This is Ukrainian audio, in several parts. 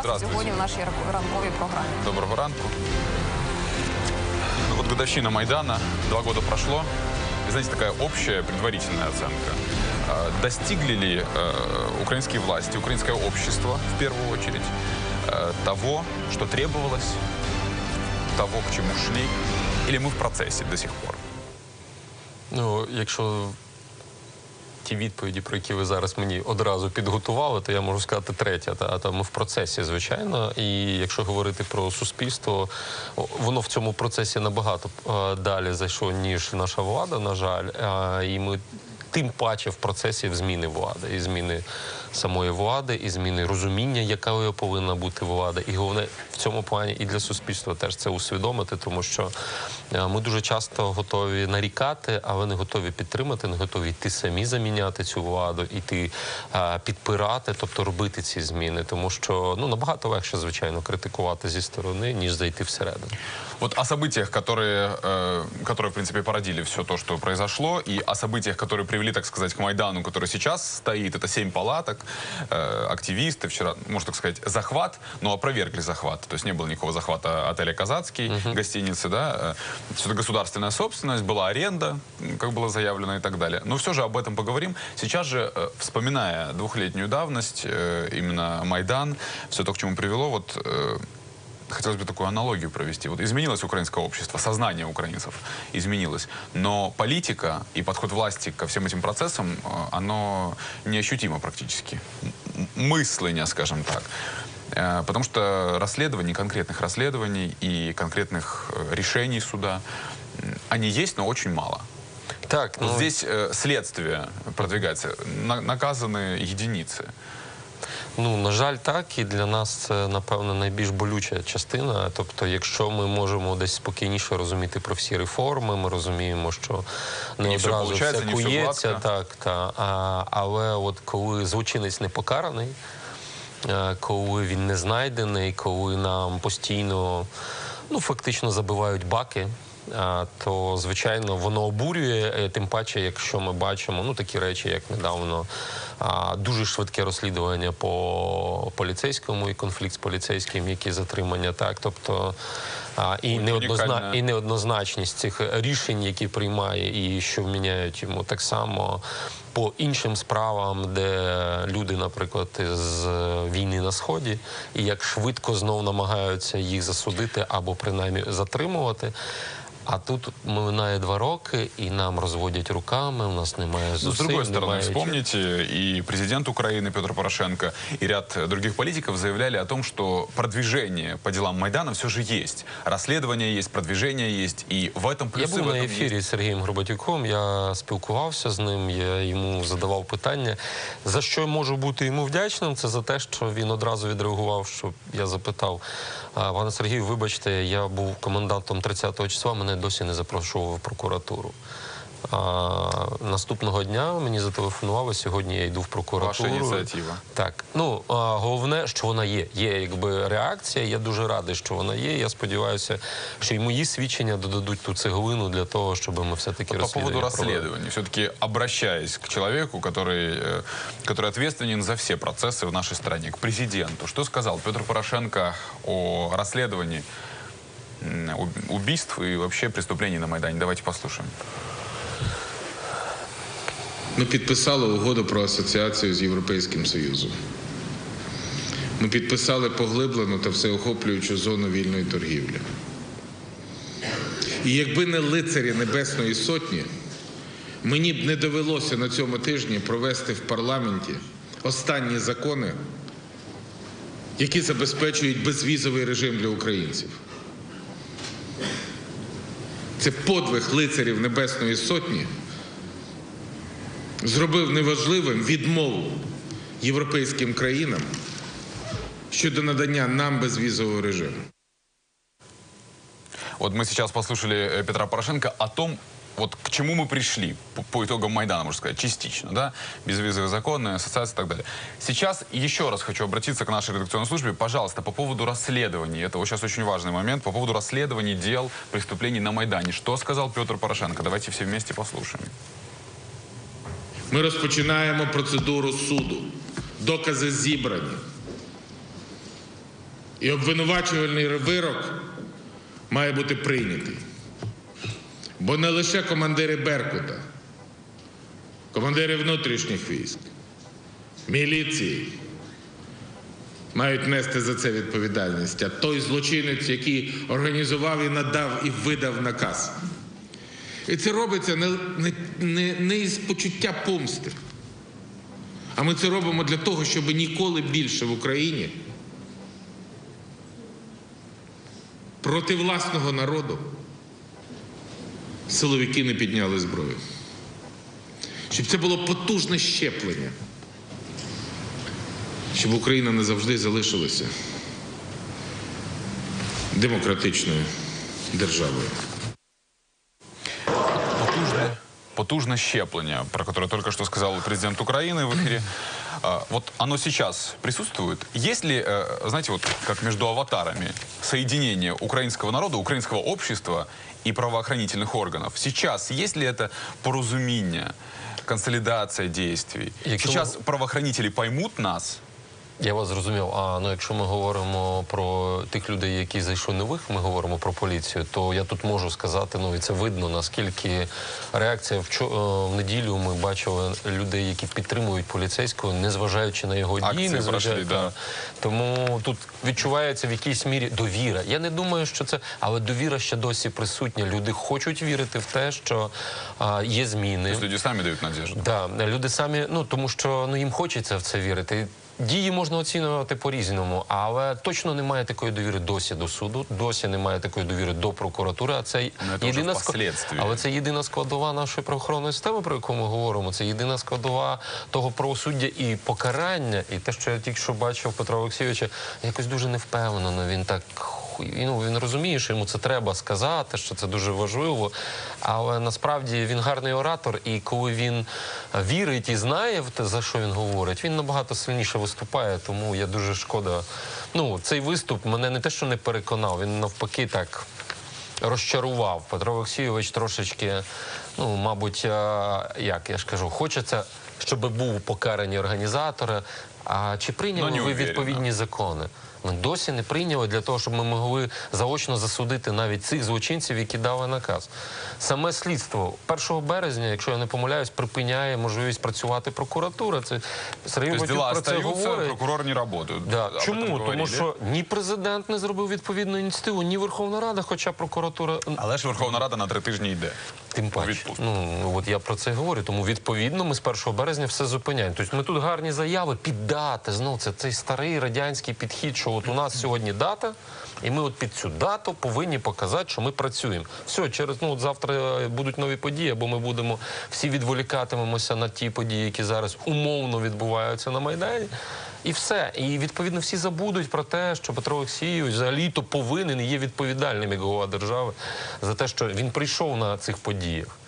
Здравствуйте. Сьогодні в нашій ранку- ранковій програмі. Доброго ранку. Ну, Вот годовщина Майдана, два года прошло. И, знаете, такая общая предварительная оценка. А, Достигли ли э, украинские власти, украинское общество, в первую очередь, э, того, что требовалось, того, к чему шли, или мы в процессе до сих пор? Ну, якщо ті відповіді, про які ви зараз мені одразу підготували, то я можу сказати третя. Та та ми в процесі, звичайно. І якщо говорити про суспільство, воно в цьому процесі набагато е, далі зайшло, ніж наша влада, на жаль. І ми тим паче в процесі зміни влади, і зміни самої влади, і зміни розуміння, якою повинна бути влада. І головне в цьому плані і для суспільства теж це усвідомити, тому що е, ми дуже часто готові нарікати, але не готові підтримати, не готові йти самі заміняти цю владу, іти е, підпирати, тобто робити ці зміни, тому що ну набагато легше, звичайно, критикувати зі сторони, ніж зайти всередину. Вот о событиях, которые, э, которые, в принципе, породили все то, что произошло, и о событиях, которые привели, так сказать, к Майдану, который сейчас стоит. Это семь палаток, э, активисты вчера, можно так сказать, захват, но опровергли захват. То есть не было никакого захвата отеля «Казацкий», гостиницы, да. Э, Все это государственная собственность, была аренда, как было заявлено и так далее. Но все же об этом поговорим. Сейчас же, э, вспоминая двухлетнюю давность, э, именно Майдан, все то, к чему привело, вот э, Хотелось бы такую аналогию провести. Вот изменилось украинское общество, сознание украинцев изменилось, но политика и подход власти ко всем этим процессам, э, оно неощутимо практически. Мысление, скажем так. Э, Потому что расследований, конкретных расследований и конкретных э, решений суда, они есть, но очень мало. Так, ну, здесь э, следствие продвигается, на- наказаны единицы. Ну, на жаль, так, і для нас це, напевно, найбільш болюча частина. Тобто, якщо ми можемо десь спокійніше розуміти про всі реформи, ми розуміємо, що не все одразу все все кується, так, та, а, але от коли злочинець не покараний, е, коли він не знайдений, коли нам постійно ну, фактично забивають баки. То звичайно воно обурює, е, тим паче, якщо ми бачимо ну такі речі, як недавно дуже швидке розслідування по поліцейському і конфлікт з поліцейським, які затримання, так тобто і, неоднозна... і неоднозначність цих рішень, які приймає, і що вміняють йому так само по іншим справам, де люди, наприклад, з війни на сході, і як швидко знов намагаються їх засудити або принаймні затримувати. А тут минає два роки, і нам розводять руками. У нас немає Ну, зусиль. с другой стороны, немає вспомните, и президент Украины Петр Порошенко, и ряд э, других политиков заявляли о том, что продвижение по делам Майдана все же есть. Расследование есть, продвижение есть, и в этом Я плюсы, був в на этом ефірі з Сергієм Горбатюком. Я спілкувався з ним. Я йому задавав питання, за що я можу бути йому вдячним. Це за те, що він одразу відреагував. Що я запитав «А, пане Сергію, вибачте, я був комендантом 30-го числа. Мене досі не запрошував в прокуратуру. А, наступного дня мені зателефонували. Сьогодні я йду в прокуратуру. Ваша ініціатива. Так, ну а, головне, що вона є. Є якби реакція. Я дуже радий, що вона є. Я сподіваюся, що і мої свідчення додадуть ту цеглину для того, щоб ми все таки По поводу розслідування провели. расследования, все-таки обращаясь к человеку, который, э, который ответственен за все процессы в нашей стране, к президенту, что сказал Петр Порошенко о расследовании м, уб- убийств и вообще преступлений на Майдане? Давайте послушаем. Ми підписали угоду про асоціацію з Європейським Союзом. Ми підписали поглиблену та всеохоплюючу зону вільної торгівлі. І якби не лицарі Небесної Сотні, мені б не довелося на цьому тижні провести в парламенті останні закони, які забезпечують безвізовий режим для українців. Це подвиг лицарів Небесної Сотні зробив неважливим відмову європейським країнам щодо надання нам безвізового режиму. Вот мы сейчас послушали э, Петра Порошенко о том, вот к чему мы пришли по, по итогам Майдана, можно сказать, частично, да, безвизовые законы, ассоциации и так далее. Сейчас еще раз хочу обратиться к нашей редакционной службе, пожалуйста, по поводу расследований, это вот сейчас очень важный момент, по поводу расследований дел преступлений на Майдане. Что сказал Петр Порошенко? Давайте все вместе послушаем. Ми розпочинаємо процедуру суду. Докази зібрані. І обвинувачувальний вирок має бути прийнятий. Бо не лише командири Беркута, командири внутрішніх військ, міліції мають нести за це відповідальність. А той злочинець, який організував і надав і видав наказ. І це робиться не, не, не, із почуття помсти. А ми це робимо для того, щоб ніколи більше в Україні проти власного народу силовики не підняли зброю. Щоб це було потужне щеплення. Щоб Україна не завжди залишилася демократичною державою. Потужне, потужне щеплення, про которое только что сказал президент Украины в эфире. А, Вот оно сейчас присутствует. Есть ли, э, знаете, вот как между аватарами, соединение украинского народа, украинского общества и правоохранительных органов? Сейчас есть ли это поразумение, консолидация действий? Якщо Сейчас правоохранители поймут нас, Я вас зрозумів. А ну якщо ми говоримо про тих людей, які зайшли нових, ми говоримо про поліцію, то я тут можу сказати, ну і це видно, наскільки реакція вчо- е, в неділю ми бачили людей, які підтримують поліцейського, незважаючи на його Акції дії, незважаючи пройшли, да. Тому тут відчувається в якійсь мірі довіра. Я не думаю, що це, але довіра ще досі присутня. Люди хочуть вірити в те, що а, є зміни. то есть люди сами дают надежду. Да, люди самі, ну тому що ну їм хочеться в це вірити. Дії можна оцінювати по-різному, але точно немає такої довіри досі до суду, досі немає такої довіри до прокуратури. А це Ну, це єдина ск- але це єдина складова нашої правоохоронної системи, про яку ми говоримо. Це єдина складова того правосуддя і покарання. І те, що я тільки що бачив Петра Олексійовича, якось дуже невпевнено. Він так ну, він розуміє, що йому це треба сказати, що це дуже важливо. Але насправді він гарний оратор, і коли він е, вірить і знає в те, за що він говорить, він набагато сильніше виступає. Тому я дуже шкода. Ну, цей виступ мене не те, що не переконав, він навпаки так розчарував. Петро Олексійович трошечки, ну, мабуть, е, як я ж кажу, хочеться, щоб був покарані організатори. А чи прийняли Ну, ви відповідні закони? Ми досі не прийняли для того, щоб ми могли заочно засудити навіть цих злочинців, які дали наказ. Саме слідство 1 березня, якщо я не помиляюсь, припиняє можливість працювати прокуратура. Це Сергій То есть Батюк дела про це говорить. прокуроры не работают. Да. Чому? Тому що ні президент не зробив відповідну ініціативу, ні Верховна Рада, хоча прокуратура Але ж Верховна Рада на три тижні йде. Тим паче. Ну от я про це говорю. Тому відповідно ми з 1 березня все зупиняємо. Тобто ми тут гарні заяви піддати. Знов це цей старий радянський підхід, що от у нас сьогодні дата, і ми от під цю дату повинні показати, що ми працюємо. Все, через ну от завтра будуть нові події, або ми будемо всі відволікатимемося на ті події, які зараз умовно відбуваються на майдані. І все. І відповідно всі забудуть про те, що Петро Олексійович взагалі-то повинен і є відповідальним як голова держави за те, що він прийшов на цих подіях.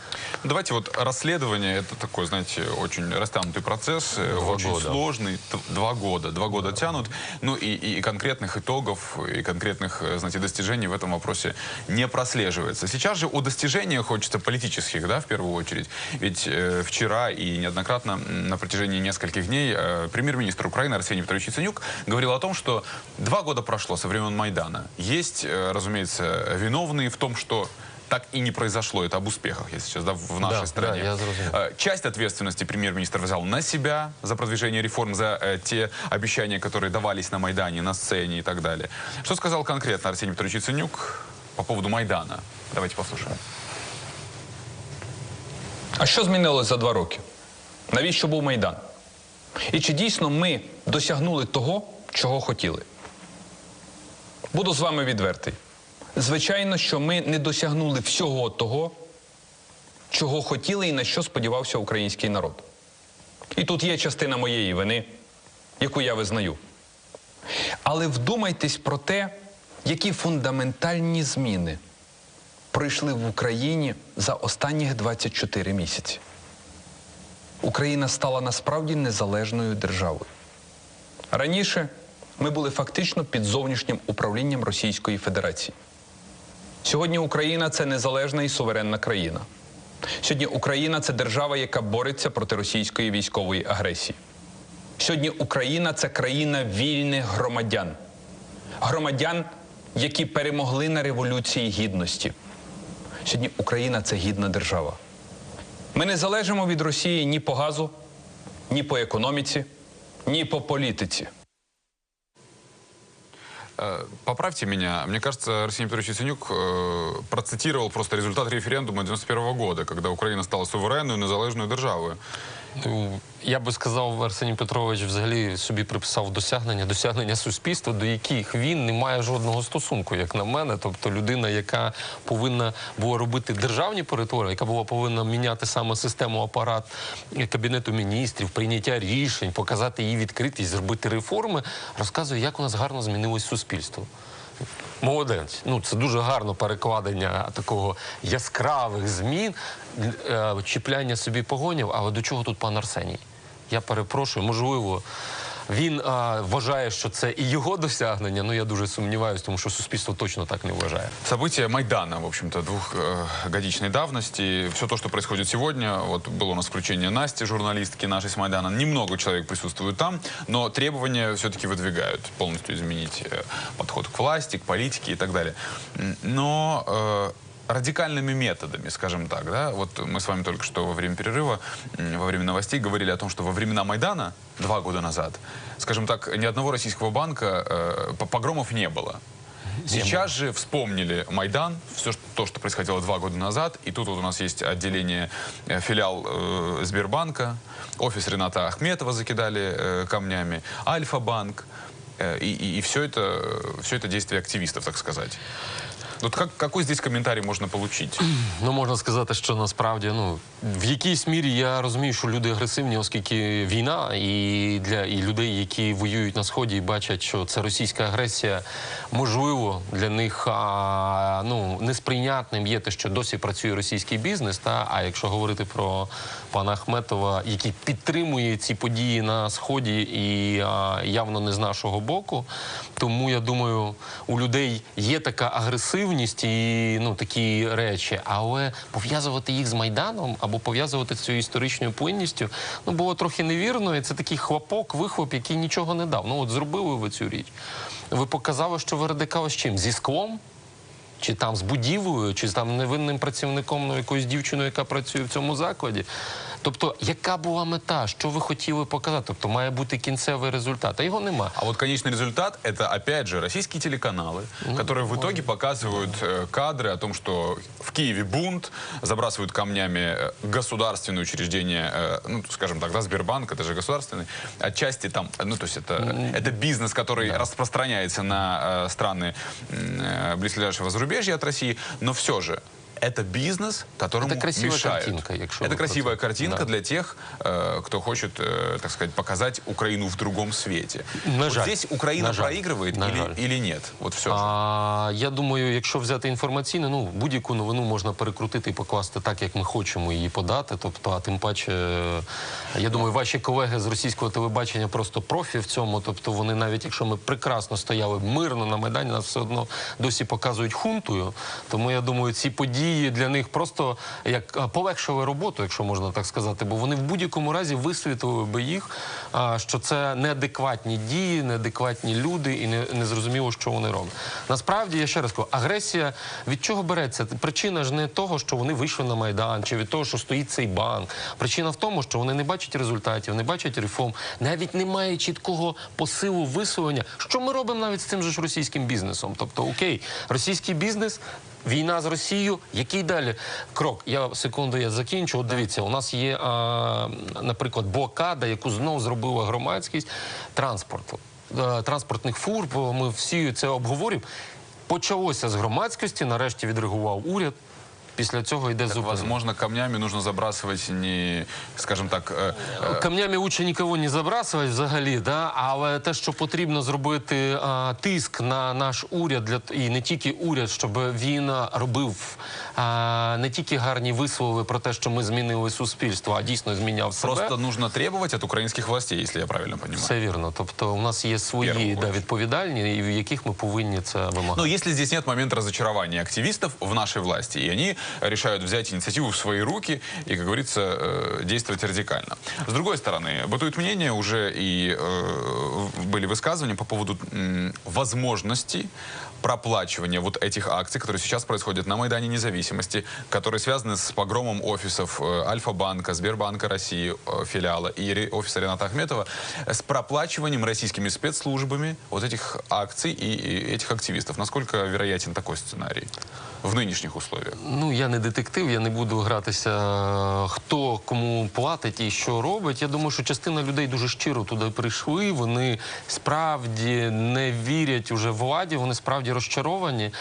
Давайте вот расследование, это такой, знаете, очень растянутый процесс, э, Два очень года. сложный. Два года. Два года тянут. Ну и, и конкретных итогов, и конкретных, э, знаете, достижений в этом вопросе не прослеживается. Сейчас же о достижениях хочется политических, да, в первую очередь. Ведь э, вчера и неоднократно на протяжении нескольких дней э, премьер-министр Украины Арсений Петрович Яценюк говорил о том, что два года прошло со времен Майдана. Есть, э, разумеется, виновные в том, что так и не произошло. Это об успехах, я сейчас, да, в нашей Да, стране. да, я зрозумел. Э, Часть ответственности премьер-министр взял на себя за продвижение реформ, за э, те обещания, которые давались на Майдане, на сцене и так далее. Что сказал конкретно Арсений Петрович Яценюк по поводу Майдана? Давайте послушаем. А що змінилось за два роки? Навіщо був Майдан? І чи дійсно ми досягнули того, чого хотіли? Буду з вами відвертий. Звичайно, що ми не досягнули всього того, чого хотіли і на що сподівався український народ. І тут є частина моєї вини, яку я визнаю. Але вдумайтесь про те, які фундаментальні зміни пройшли в Україні за останніх 24 місяці. Україна стала насправді незалежною державою. Раніше ми були фактично під зовнішнім управлінням Російської Федерації. Сьогодні Україна це незалежна і суверенна країна. Сьогодні Україна це держава, яка бореться проти російської військової агресії. Сьогодні Україна це країна вільних громадян. громадян, які перемогли на революції гідності. Сьогодні Україна це гідна держава. Ми не залежимо від Росії ні по газу, ні по економіці, ні по політиці. Э, Поправьте меня. Мне кажется, Арсений Петрович Яценюк э, процитировал просто результат референдума 91 года, когда Украина стала суверенною, незалежною державою. Я би сказав, Арсеній Петрович взагалі собі приписав досягнення, досягнення суспільства, до яких він не має жодного стосунку, як на мене. Тобто людина, яка повинна була робити державні перетворення, яка була повинна міняти саме систему апарат кабінету міністрів, прийняття рішень, показати її відкритість, зробити реформи, розказує, як у нас гарно змінилось суспільство. Молодець. Ну це дуже гарно перекладення такого яскравих змін, е, чіпляння собі погонів. Але до чого тут пан Арсеній? Я перепрошую, можливо. Він а, вважає, що це і його досягнення. Ну я дуже сумніваюся, тому що суспільство точно так не вважає. События Майдана, в общем-то, двухгодичной давности. Все то, что происходит сегодня, вот было у нас включение Насти, журналистки нашей с Майдана. Немного человек присутствует там, но требования все-таки выдвигают полностью изменить э, подход к власти, к политике и так далее. М, Но э, радикальными методами, скажем так, да, вот мы с вами только что во время перерыва, во время новостей говорили о том, что во времена Майдана, два года назад, скажем так, ни одного российского банка э, по- погромов не было. Сейчас же вспомнили Майдан, все что- то, что происходило два года назад, и тут вот у нас есть отделение, э, филиал э, Сбербанка, офис Рената Ахметова закидали э, камнями, Альфа-банк, э, и, все это, все это действие активистов, так сказать. Вот как, какой здесь комментарий можно получить? Ну можна сказати, що насправді ну в якійсь мірі я розумію, що люди агресивні, оскільки війна, і для і людей, які воюють на сході, і бачать, що це російська агресія, можливо, для них а, ну несприйнятним є те, що досі працює російський бізнес. Та а якщо говорити про пана Ахметова, який підтримує ці події на сході і а, явно не з нашого боку, тому я думаю, у людей є така агресивність і ну такі речі, але пов'язувати їх з майданом або пов'язувати з цією історичною плинністю, ну було трохи невірно. І це такий хлопок, вихлоп, який нічого не дав. Ну от зробили ви цю річ. Ви показали, що ви радикали з чим? Зі склом? Чи там з будівлею, чи там невинним працівником, ну якоюсь дівчиною, яка працює в цьому закладі. Тобто, яка була мета, що ви хотіли показати? Тобто має бути кінцевий результат, а його нема. А вот конечный результат это опять же российские телеканалы, которые в итоге показывают э, кадры о том, что в Киеве бунт, забрасывают камнями э, государственные учреждения, э, ну, скажем так, да, Сбербанк, это же государственный, отчасти там, ну, то есть это, это бизнес, который распространяется на э, страны м, э, близлежащего зарубежья от России, но все же это бизнес, которому Это красивая мешают. картинка, якщо Это ви про красивая це. картинка Да. для тех, э, кто хочет, э, так сказать, показать Украину в другом свете. На вот жаль. здесь Украина На жаль. проигрывает На или, жаль. или нет? Вот все. же. А, я думаю, якщо взяти інформаційно, ну будь-яку новину можна перекрутити і покласти так, як ми хочемо її подати. Тобто, а тим паче, е, я думаю, ваші колеги з російського телебачення просто профі в цьому. Тобто, вони навіть якщо ми прекрасно стояли мирно на майдані, нас все одно досі показують хунтою. Тому я думаю, ці події для них просто як полегшили роботу, якщо можна так сказати, бо вони в будь-якому разі висвітлили би їх, що це неадекватні дії, неадекватні люди, і не, не що вони роблять. Насправді я ще раз кажу, агресія від чого береться? Причина ж не того, що вони вийшли на майдан, чи від того, що стоїть цей банк. Причина в тому, що вони не бачать результатів, не бачать реформ, навіть немає чіткого посилу висловлення. Що ми робимо навіть з цим же ж російським бізнесом? Тобто, окей, російський бізнес. Війна з Росією, який далі крок? Я секунду я закінчу. От дивіться, у нас є, а, наприклад, блокада, яку знову зробила громадськість транспорту, е, транспортних фур. Ми всі це обговорюємо. Почалося з громадськості, нарешті відреагував уряд. Після цього йде зупинка. Возможно, камнями нужно забрасывать не, скажем так, э, э, Камнями лучше нікого не забрасувати взагалі, да? але те, що потрібно зробити а, тиск на наш уряд для т- і не тільки уряд, щоб він а, робив а, не тільки гарні вислови про те, що ми змінили суспільство, а дійсно зміняв себе. просто нужно требовать от украинских властей, если я правильно понимаю. Все вірно. Тобто, у нас є свої Первую да, очередь. відповідальні, і в яких ми повинні це вимагати. Но если здесь нет момента разочарования активистов в нашей власти, и они решают взять инициативу в свои руки и, как говорится, э, действовать радикально. С другой стороны, бытует мнение, уже и э, были высказывания по поводу м, возможности проплачивания вот этих акций, которые сейчас происходят на Майдане Независимости, которые связаны с погромом офисов э, Альфа-банка, Сбербанка России, э, филиала и ре- офиса Рената Ахметова, э, с проплачиванием российскими спецслужбами вот этих акций и, и этих активистов. Насколько вероятен такой сценарий в нынешних условиях? Ну, я не детектив, я не буду гратися, е, хто кому платить і що робить. Я думаю, що частина людей дуже щиро туди прийшли. Вони справді не вірять уже владі, вони справді розчаровані.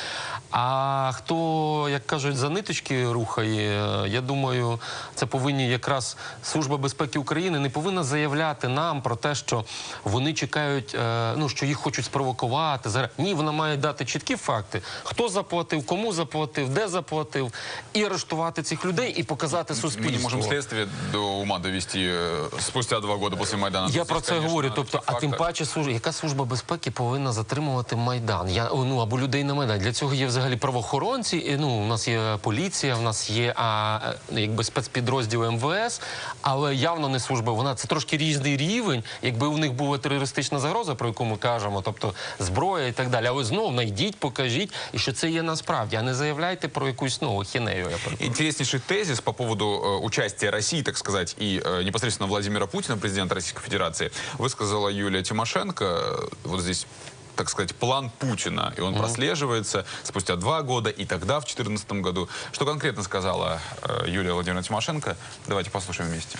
А хто, як кажуть, за ниточки рухає, е, я думаю, це повинні якраз Служба безпеки України не повинна заявляти нам про те, що вони чекають, е, ну що їх хочуть спровокувати. Зараз ні, вона має дати чіткі факти, хто заплатив, кому заплатив, де заплатив, і арештувати цих людей і показати Мы суспільству. не можем следствие до ума довести э, спустя два года после Майдана. Я Тут про здесь, це конечно, говорю. Тобто, а факты. тим паче служба, яка служба безпеки повинна затримувати майдан? Я ну або людей на майдан. Для цього є взагалі правоохоронці. і, Ну у нас є поліція, у нас є а, е, якби спецпідрозділ МВС, але явно не служба. Вона це трошки різний рівень. Якби у них була терористична загроза, про яку ми кажемо, тобто зброя і так далі. Але знову найдіть, покажіть, і що це є насправді, а не заявляйте про якусь ну хінею. Я перепрошую. Интереснейший тезис по поводу э, участия России, так сказать, и э, непосредственно Владимира Путина, президента Российской Федерации, высказала Юлия Тимошенко. Э, Вот здесь так сказать, план Путина. И он прослеживается спустя два года и тогда, в 2014 году. Что конкретно сказала э, Юлия Владимировна Тимошенко? Давайте послушаем вместе.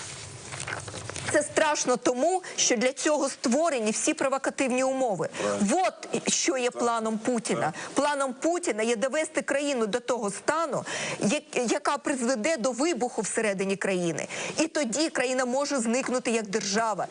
Це страшно тому, що для цього створені всі провокативні умови. От що є планом Путіна. Планом Путіна є довести країну до того стану, яка призведе до вибуху всередині країни. І тоді країна може зникнути як держава.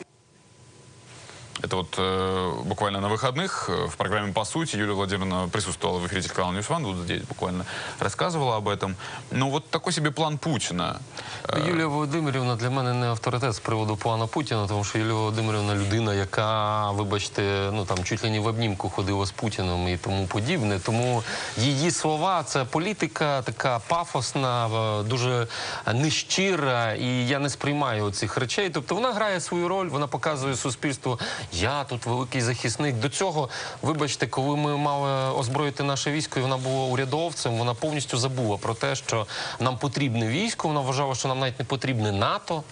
Это вот э, буквально на выходных э, в программе «По сути» Юлия Владимировна присутствовала в эфире телеканала News One, вот здесь буквально рассказывала об этом. Ну вот такой себе план Путина. Э, Юлія Володимирівна для мене не авторитет з приводу плана Путіна, тому що Юлія Володимирівна людина, яка, вибачте, ну там чуть ли не в обнімку ходила з Путіним і тому подібне. Тому її слова це політика така пафосна, е, дуже нещира, і я не сприймаю цих речей. Тобто вона грає свою роль, вона показує суспільству. Я тут великий захисник. До цього, вибачте, коли ми мали озброїти наше військо, і вона була урядовцем, вона повністю забула про те, що нам потрібне військо. Вона вважала, що нам навіть не потрібне НАТО.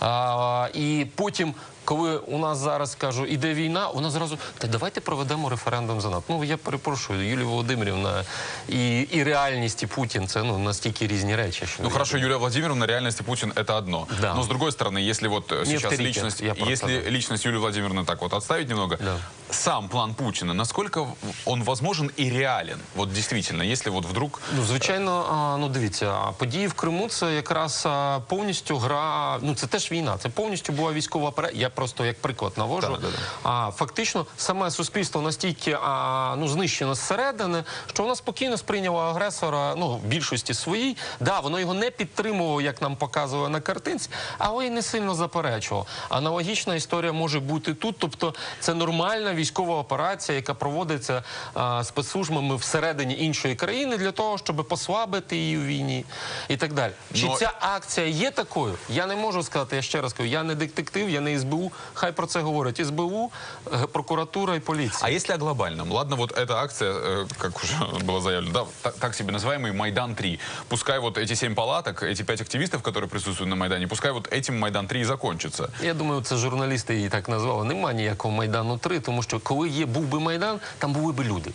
А, і потім. Коли у нас зараз кажу, іде війна, вона зразу та давайте проведемо референдум за НАТО. Ну я перепрошую, Юлія Володимирівна і, і реальність, і Путін це ну настільки різні речі. Що Ну я хорошо, Юлия Владимировна, реальность и Путин это одно. Да. Но с другой стороны, если вот э, Не сейчас авторитет, личность, я про если это, личность Юлии Владимировны так вот отставить немного, Да. Сам план Путина, насколько он возможен и реален? Вот действительно, если вот вдруг Ну, звичайно, ну дивіться, події в Криму це якраз повністю гра. Ну це теж війна. Це повністю була військова операція. Я просто як приклад навожу. Да, да, да. А фактично саме суспільство настільки а, ну знищено зсередини, що воно спокійно сприйняло агресора. Ну в більшості своїй. Да, воно його не підтримувало, як нам показували на картинці, але й не сильно заперечувало. Аналогічна історія може бути тут. Тобто, це нормальна військова операція, яка проводиться а, спецслужбами всередині іншої країни для того, щоб послабити її у війні і так далі. Чи Но- ця акція є такою? Я не можу сказати. Я ще раз кажу, я не детектив, я не СБУ. Хай про це говорять СБУ, е, прокуратура і поліція. А если о глобальном? Ладно, вот эта акция, э, как уже было заявлено, да, та- так себе называемый Майдан-3. Пускай вот эти семь палаток, эти пять активистов, которые присутствуют на Майдане, пускай вот этим Майдан-3 и закончится. Я думаю, це журналісти її так назвали. Нема ніякого майдану 3 тому що коли є був би майдан, там були би люди.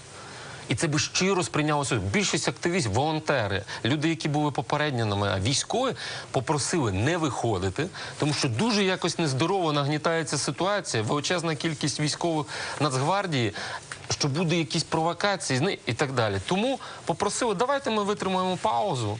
І це би щиро сприйнялося. Більшість активістів, волонтери, люди, які були попередньо мене, військові попросили не виходити, тому що дуже якось нездорово нагнітається ситуація, величезна кількість військових Нацгвардії, що буде якісь провокації і так далі. Тому попросили, давайте ми витримаємо паузу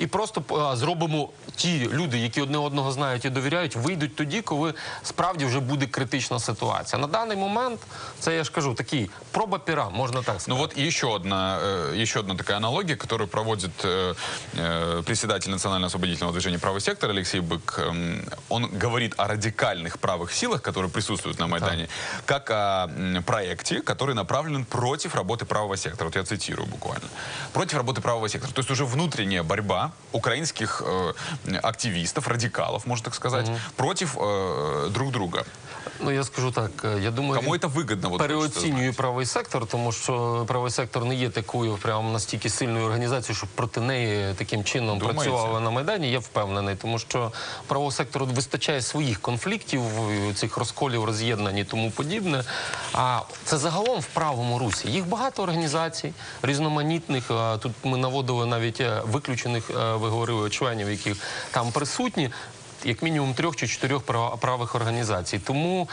і просто а, зробимо ті люди, які одне одного знають і довіряють, вийдуть тоді, коли справді вже буде критична ситуація. На даний момент це я ж кажу, такий проба піра, можна так сказати. Ну вот еще одна, э, еще одна такая аналогия, которую проводит э, э, председатель Национального освободительного движения «Правый сектор» Алексей Бык. Эм, Он говорит о радикальных правых силах, которые присутствуют на Майдане, как о м, проекте, который направлен против работы правого сектора. Вот я цитирую буквально. Против работы правого сектора. То есть уже внутренняя борьба украинских э, активистов, радикалов, можно так сказать, против э, друг друга. Ну я скажу так, е, я думаю, Кому він это выгодно? Вот хочется переоцінює знать. правий сектор, тому що правий сектор не є такою прямо настільки сильною організацією, щоб проти неї таким чином Думаєте? працювали на майдані. Я впевнений, тому що правого сектору вистачає своїх конфліктів, е, цих розколів, роз'єднань і тому подібне. А це загалом в правому русі. Їх багато організацій, різноманітних. А Тут ми наводили навіть е, виключених, е, ви говорили, членів, яких там присутні як мінімум трьох чи чотирьох правих організацій. Тому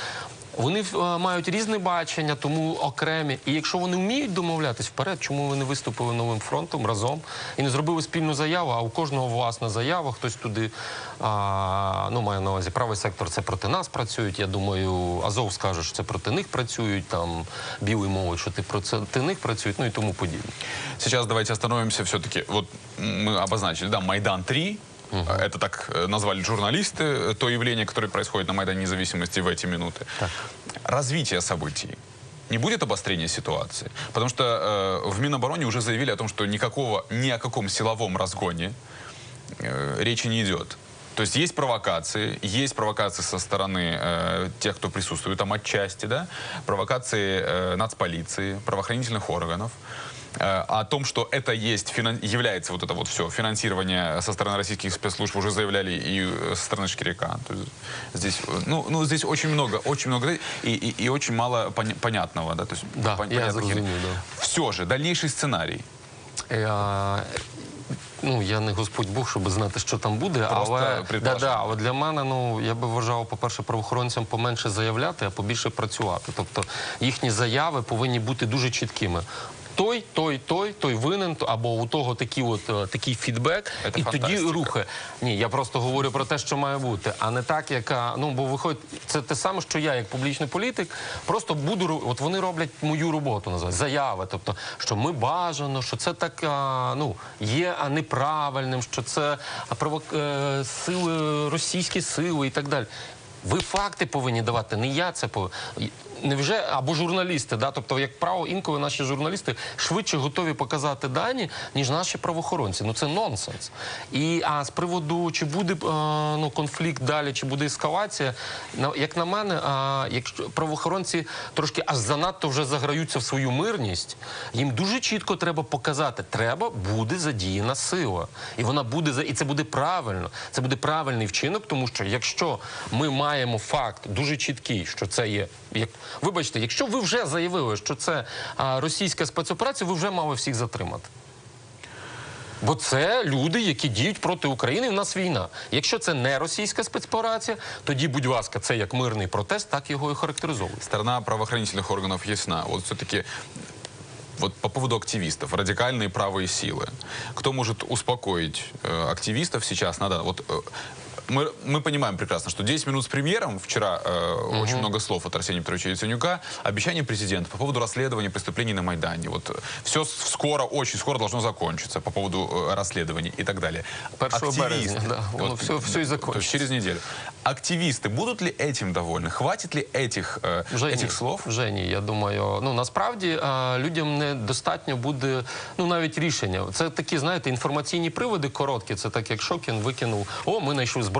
вони е, мають різне бачення, тому окремі. І якщо вони вміють домовлятись вперед, чому ви не виступили новим фронтом разом і не зробили спільну заяву, а у кожного власна заява, хтось туди а, ну маю на увазі правий сектор це проти нас працюють. Я думаю, Азов скаже, що це проти них працюють, там білий мовить, що ти проти них працюють, ну і тому подібне. Сейчас давайте остановимся все-таки. Вот мы обозначили, да, Майдан 3. Это так э, назвали журналисты, э, то явление, которое происходит на Майдане Независимости в эти минуты. Развитие событий. Не будет обострения ситуации? Потому что э, в Минобороне уже заявили о том, что никакого, ни о каком силовом разгоне э, речи не идет. То есть есть провокации, есть провокации со стороны э, тех, кто присутствует там отчасти, да, провокации э, нацполиции, правоохранительных органов. Э, о том, что это есть, финан- является вот это вот все, финансирование со стороны российских спецслужб уже заявляли и э, со стороны Шкиряка. То есть здесь, э, ну, ну, здесь очень много, очень много и, и, и очень мало поня- понятного, да, то есть Да, пон- я понятных- зрозумів, да. Все же, дальнейший сценарий. Я, ну, я не Господь Бог, щоб знати, що там буде, Просто але, да, предположення. да, але для мене, ну, я би вважав, по-перше, правоохоронцям поменше заявляти, а побільше працювати. Тобто їхні заяви повинні бути дуже чіткими. Той, той, той, той винен, або у того такий, от, е, такий фідбек, Це і тоді рухи. Ні, я просто говорю про те, що має бути, а не так, яка ну бо виходить, це те саме, що я, як публічний політик, просто буду от вони роблять мою роботу, називають заяви. Тобто, що ми бажано, що це так а, ну є а неправильним, що це а, провок... е, сили, російські сили і так далі. Ви факти повинні давати, не я це повинен. Невже або журналісти, да? тобто, як право, інколи наші журналісти швидше готові показати дані, ніж наші правоохоронці. Ну це нонсенс. І а з приводу чи буде е, ну конфлікт далі, чи буде ескалація, на як на мене, а, якщо правоохоронці трошки аж занадто вже заграються в свою мирність, їм дуже чітко треба показати, треба буде задіяна сила, і вона буде за і це буде правильно. Це буде правильний вчинок, тому що якщо ми маємо факт дуже чіткий, що це є як вибачте, якщо ви вже заявили, що це а, російська спецоперація, ви вже мали всіх затримати. Бо це люди, які діють проти України. і в нас війна. Якщо це не російська спецоперація, тоді, будь ласка, це як мирний протест, так його і характеризовують. Сторона правоохранительных органов ясна. Вот все-таки вот по поводу активистов, радикальные правые силы. Кто может успокоить э, активистов сейчас? Надо вот э, мы, мы понимаем прекрасно, что 10 минут с премьером, вчера э, очень много слов от Арсения Петровича Яценюка, обещание президента по поводу расследования преступлений на Майдане. Вот все скоро, очень скоро должно закончиться по поводу э, расследований и так далее. 1 березня, да, воно все- все и то закончится. есть через неделю. Активисты будут ли этим довольны? Хватит ли этих, э, Вже этих ні. слов? Вже ні. Я думаю, ну насправді а, людям недостатньо буде ну навіть рішення. Це такі, знаєте, інформаційні приводи короткі. Це так, як Шокін викинув: о, ми знайшли зброю.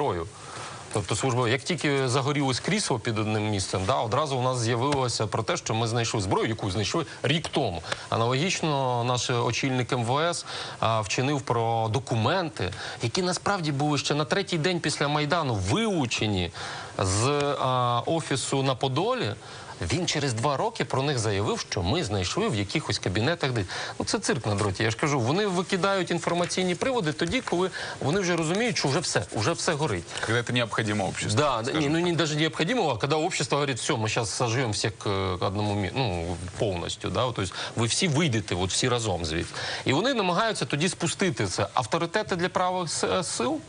Тобто служба, як тільки загорілось крісло під одним місцем, да, одразу у нас з'явилося про те, що ми знайшли зброю, яку знайшли рік тому. Аналогічно наш очільник МВС а, вчинив про документи, які насправді були ще на третій день після майдану вилучені з а, офісу на Подолі. Він через два роки про них заявив, що ми знайшли в якихось кабінетах. Де ну це цирк на дроті. Я ж кажу, вони викидають інформаційні приводи тоді, коли вони вже розуміють, що вже все, вже все горить. Когда это необходимо обществу. Да, не, ну не, даже необходимо, а когда общество говорит, все, мы сейчас сожжем всех к к одному мі- ну, повністю. Да? Тобто ви всі вийдете, от всі разом звідси. І вони намагаються тоді спустити це. Авторитети для правих сил.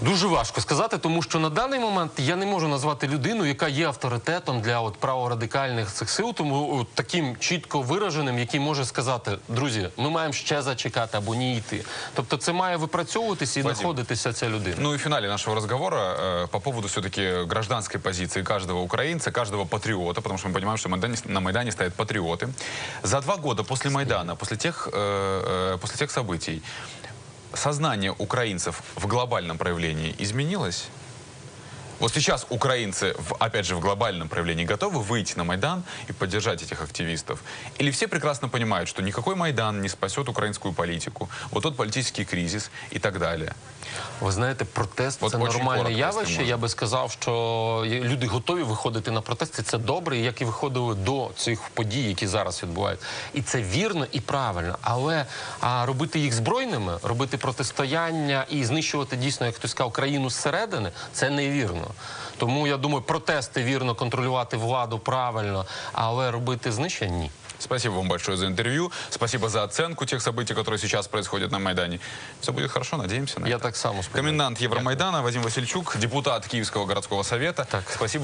Дуже важко сказати, тому що на даний момент я не можу назвати людину, яка є авторитетом для от праворадикальних цих сил, тому от, таким чітко вираженим, який може сказати, друзі, ми маємо ще зачекати або ні йти. Тобто це має випрацьовуватися і Вадим. знаходитися ця людина. Ну и в финале нашего разговора э, по поводу все-таки гражданской позиции каждого украинца, каждого патриота, потому что мы понимаем, что на Майдане, на Майдане стоят патриоты. За два года после Майдана, после тех, э, э, после тех событий, сознание украинцев в глобальном проявлении изменилось? Вот сейчас украинцы, в- опять же, в глобальном проявлении готовы выйти на Майдан и поддержать этих активистов? Или все прекрасно понимают, что никакой Майдан не спасет украинскую политику, вот тот политический кризис и так далее? Ви знаєте, протест От це очень нормальне коротко, якщо явище. можна. Я би сказав, що є- люди готові виходити на протести. Це добре, як і виходили до цих подій, які зараз відбуваються. І це вірно і правильно. Але а, робити їх збройними, робити протистояння і знищувати дійсно, як хтось сказав, країну зсередини, це невірно. Тому я думаю, протести вірно, контролювати владу правильно, але робити знищення ні. Спасибо вам большое за интервью. Спасибо за оценку тех событий, которые сейчас происходят на Майдане. Все будет хорошо, надеемся на Я это. так само сподіваюся. Комендант Евромайдана Вадим Васильчук, депутат Киевского городского совета. Так. Спасибо вам.